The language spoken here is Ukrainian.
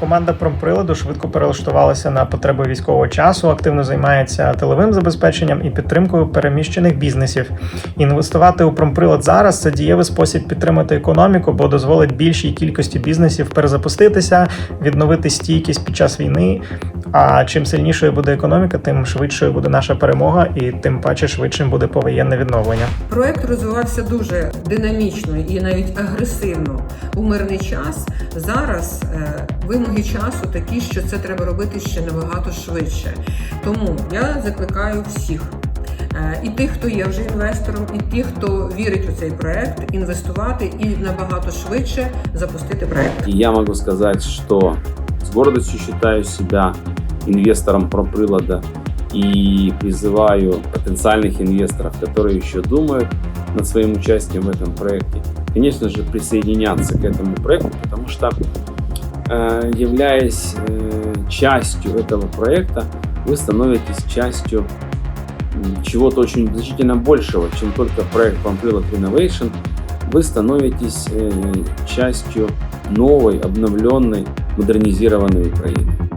Команда промприладу швидко перелаштувалася на потреби військового часу, активно займається тиловим забезпеченням і підтримкою переміщених бізнесів. Інвестувати у промприлад зараз це дієвий спосіб підтримати економіку, бо дозволить більшій кількості бізнесів перезапуститися, відновити стійкість під час війни. А чим сильнішою буде економіка, тим швидшою буде наша перемога, і тим паче швидшим буде повоєнне відновлення. Проект розвивався дуже динамічно і навіть агресивно у мирний час. Зараз е, вимоги часу такі, що це треба робити ще набагато швидше. Тому я закликаю всіх. е, І тих, хто є вже інвестором, і тих, хто вірить у цей проект, інвестувати і набагато швидше запустити проект. Я могу сказать, что с гордостью считаю себя инвестором проприлада и призываю потенциальных инвесторов, которые еще думают над своим участием в этом проекте, конечно же, присоединяться к этому проекту, потому что э, являясь э, частью этого проекта, вы становитесь частью чего-то очень значительно большего, чем только проект Pamprilla Renovation. Вы становитесь э, частью новой, обновленной, модернизированной Украины.